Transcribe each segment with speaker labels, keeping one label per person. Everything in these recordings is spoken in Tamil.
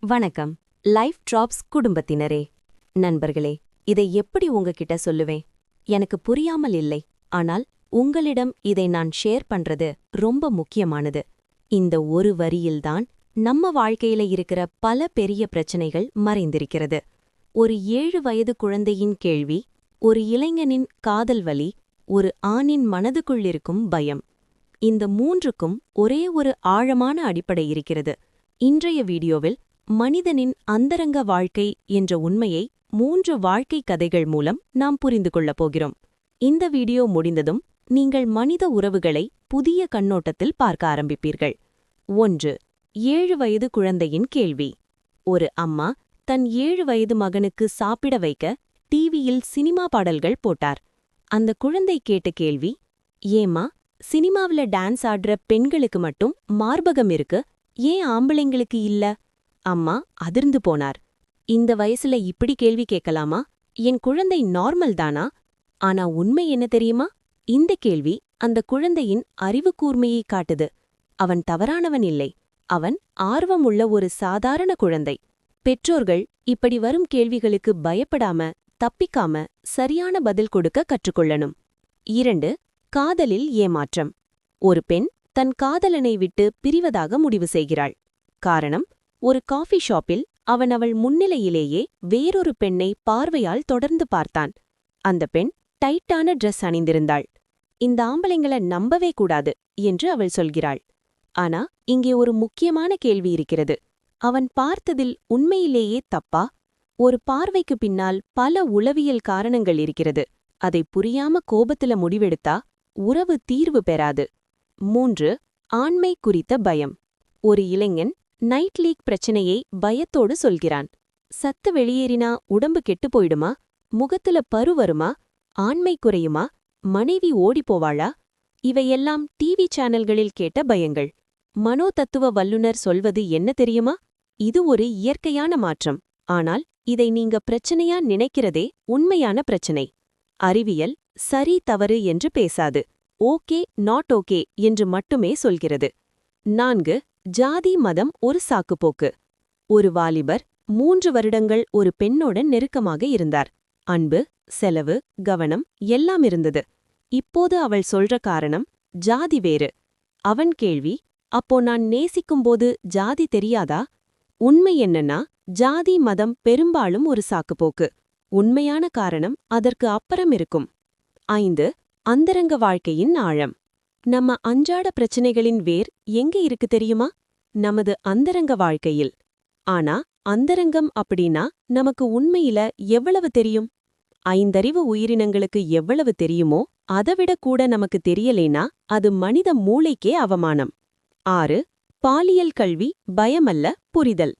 Speaker 1: வணக்கம். லைஃப் டிராப்ஸ் குடும்பத்தினரே. நண்பர்களே இதை எப்படி உங்ககிட்ட சொல்லுவேன்? எனக்கு புரியாமல் இல்லை. ஆனால் உங்களிடம் இதை நான் ஷேர் பண்றது ரொம்ப முக்கியமானது. இந்த ஒரு வரியில்தான் நம்ம வாழ்க்கையில இருக்கிற பல பெரிய பிரச்சனைகள் மறைந்திருக்கிறது. ஒரு ஏழு வயது குழந்தையின் கேள்வி ஒரு இளைஞனின் காதல் வலி ஒரு ஆணின் மனதுக்குள்ளிருக்கும் பயம். இந்த மூன்றுக்கும் ஒரே ஒரு ஆழமான அடிப்படை இருக்கிறது. இன்றைய வீடியோவில் மனிதனின் அந்தரங்க வாழ்க்கை என்ற உண்மையை மூன்று வாழ்க்கை கதைகள் மூலம் நாம் புரிந்து கொள்ளப் போகிறோம். இந்த வீடியோ முடிந்ததும் நீங்கள் மனித உறவுகளை புதிய கண்ணோட்டத்தில் பார்க்க ஆரம்பிப்பீர்கள். ஒன்று ஏழு வயது குழந்தையின் கேள்வி. ஒரு அம்மா தன் ஏழு வயது மகனுக்கு சாப்பிட வைக்க டிவியில் சினிமா பாடல்கள் போட்டார். அந்த குழந்தை கேட்ட கேள்வி ஏம்மா சினிமாவுல டான்ஸ் ஆடுற பெண்களுக்கு மட்டும் மார்பகம் இருக்கு ஏன் ஆம்பளைங்களுக்கு இல்ல? அம்மா அதிர்ந்து போனார். இந்த வயசுல இப்படி கேள்வி கேட்கலாமா? என் குழந்தை நார்மல் தானா? ஆனா உண்மை என்ன தெரியுமா? இந்த கேள்வி அந்த குழந்தையின் அறிவு கூர்மையை காட்டுது. அவன் தவறானவன் இல்லை. அவன் ஆர்வமுள்ள ஒரு சாதாரண குழந்தை. பெற்றோர்கள் இப்படி வரும் கேள்விகளுக்கு பயப்படாம தப்பிக்காம சரியான பதில் கொடுக்க கற்றுக்கொள்ளணும். இரண்டு காதலில் ஏமாற்றம். ஒரு பெண் தன் காதலனை விட்டு பிரிவதாக முடிவு செய்கிறாள். காரணம் ஒரு காஃபி ஷாப்பில் அவன் அவள் முன்னிலையிலேயே வேறொரு பெண்ணை பார்வையால் தொடர்ந்து பார்த்தான். அந்த பெண் டைட்டான ட்ரெஸ் அணிந்திருந்தாள். இந்த ஆம்பளைங்கள நம்பவே கூடாது என்று அவள் சொல்கிறாள். ஆனா இங்கே ஒரு முக்கியமான கேள்வி இருக்கிறது. அவன் பார்த்ததில் உண்மையிலேயே தப்பா? ஒரு பார்வைக்கு பின்னால் பல உளவியல் காரணங்கள் இருக்கிறது. அதை புரியாம கோபத்துல முடிவெடுத்தா உறவு தீர்வு பெறாது. மூன்று ஆண்மை குறித்த பயம். ஒரு இளைஞன் நைட் லீக் பிரச்சனையை பயத்தோடு சொல்கிறான். சத்து வெளியேறினா உடம்பு கெட்டுப் போயிடுமா? முகத்துல பரு வருமா? ஆண்மை குறையுமா? மனைவி ஓடிப்போவாளா இவையெல்லாம் டிவி சேனல்களில் கேட்ட பயங்கள். மனோதத்துவ வல்லுனர் சொல்வது என்ன தெரியுமா? இது ஒரு இயற்கையான மாற்றம். ஆனால் இதை நீங்க பிரச்சனையா நினைக்கிறதே உண்மையான பிரச்சனை. அறிவியல் சரி தவறு என்று பேசாது. ஓகே நாட் ஓகே என்று மட்டுமே சொல்கிறது. நான்கு ஜாதி மதம் ஒரு சாக்குப்போக்கு. ஒரு வாலிபர் மூன்று வருடங்கள் ஒரு பெண்ணோட நெருக்கமாக இருந்தார். அன்பு செலவு கவனம் எல்லாம் இருந்தது. இப்போது அவள் சொல்ற காரணம் ஜாதி வேறு. அவன் கேள்வி அப்போ நான் நேசிக்கும்போது ஜாதி தெரியாதா? உண்மை என்னன்னா ஜாதி மதம் பெரும்பாலும் ஒரு சாக்குப்போக்கு. உண்மையான காரணம் அதற்கு அப்புறம் இருக்கும். ஐந்து அந்தரங்க வாழ்க்கையின் ஆழம். நம்ம அன்றாட பிரச்சனைகளின் வேர் எங்க இருக்கு தெரியுமா? நமது அந்தரங்க வாழ்க்கையில். ஆனா அந்தரங்கம் அப்படின்னா நமக்கு உண்மையில எவ்வளவு தெரியும்? ஐந்தறிவு உயிரினங்களுக்கு எவ்வளவு தெரியுமோ அதைவிட கூட நமக்கு தெரியலேனா அது மனித மூளைக்கே அவமானம். ஆறு பாலியல் கல்வி பயமல்ல புரிதல்.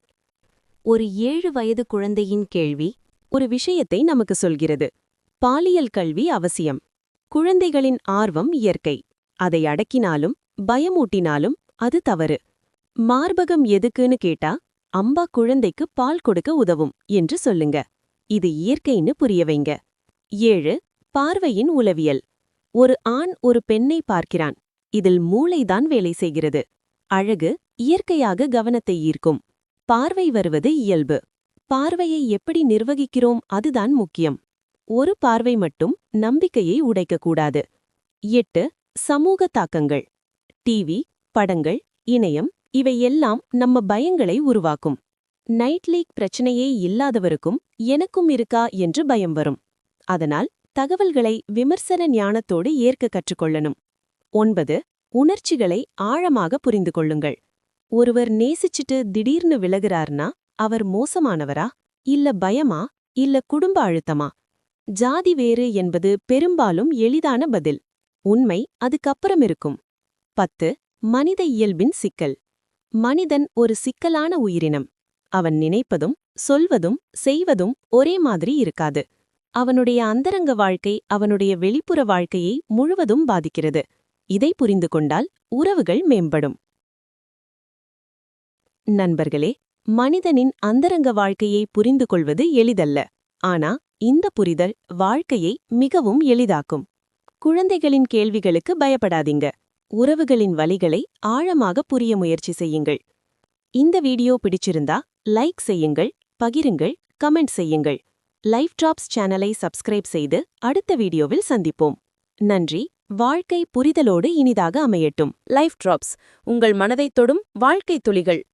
Speaker 1: ஒரு ஏழு வயது குழந்தையின் கேள்வி ஒரு விஷயத்தை நமக்கு சொல்கிறது. பாலியல் கல்வி அவசியம். குழந்தைகளின் ஆர்வம் இயற்கை. அதை அடக்கினாலும் பயமூட்டினாலும் அது தவறு. மார்பகம் எதுக்குன்னு கேட்டா அம்பா குழந்தைக்கு பால் கொடுக்க உதவும் என்று சொல்லுங்க. இது இயற்கைன்னு புரிய வைங்க. ஏழு பார்வையின் உளவியல். ஒரு ஆண் ஒரு பெண்ணை பார்க்கிறான். இதில் மூளைதான் வேலை செய்கிறது. அழகு இயற்கையாக கவனத்தை ஈர்க்கும். பார்வை வருவது இயல்பு. பார்வையை எப்படி நிர்வகிக்கிறோம் அதுதான் முக்கியம். ஒரு பார்வை மட்டும் நம்பிக்கையை உடைக்கக்கூடாது. எட்டு சமூக தாக்கங்கள் டிவி படங்கள் இணையம் இவை எல்லாம் நம்ம பயங்களை உருவாக்கும். நைட் லீக் பிரச்சனையே இல்லாதவருக்கும் எனக்கும் இருக்கா என்று பயம் வரும். அதனால் தகவல்களை விமர்சன ஞானத்தோடு ஏற்க கற்றுக்கொள்ளணும். ஒன்பது உணர்ச்சிகளை ஆழமாக புரிந்து கொள்ளுங்கள். ஒருவர் நேசிச்சிட்டு திடீர்னு விலகிறார்னா அவர் மோசமானவரா? இல்ல பயமா? இல்ல குடும்ப அழுத்தமா? ஜாதி வேறு என்பது பெரும்பாலும் எளிதான பதில். உண்மை அதுக்கப்புறம் இருக்கும். பத்து மனித இயல்பின் சிக்கல். மனிதன் ஒரு சிக்கலான உயிரினம். அவன் நினைப்பதும் சொல்வதும் செய்வதும் ஒரே மாதிரி இருக்காது. அவனுடைய அந்தரங்க வாழ்க்கை அவனுடைய வெளிப்புற வாழ்க்கையை முழுவதும் பாதிக்கிறது. இதை புரிந்து கொண்டால் உறவுகள் மேம்படும். நண்பர்களே மனிதனின் அந்தரங்க வாழ்க்கையை புரிந்து கொள்வது எளிதல்ல. ஆனா இந்த புரிதல் வாழ்க்கையை மிகவும் எளிதாக்கும். குழந்தைகளின் கேள்விகளுக்கு பயப்படாதீங்க. உறவுகளின் வலிகளை ஆழமாக புரிய முயற்சி செய்யுங்கள். இந்த வீடியோ பிடிச்சிருந்தா
Speaker 2: லைக் செய்யுங்கள் பகிருங்கள் கமெண்ட் செய்யுங்கள். லைஃப் டிராப்ஸ் சேனலை சப்ஸ்கிரைப் செய்து அடுத்த வீடியோவில் சந்திப்போம். நன்றி. வாழ்க்கை புரிதலோடு இனிதாக அமையட்டும். லைஃப் டிராப்ஸ் உங்கள் மனதைத் தொடும் வாழ்க்கை துளிகள்.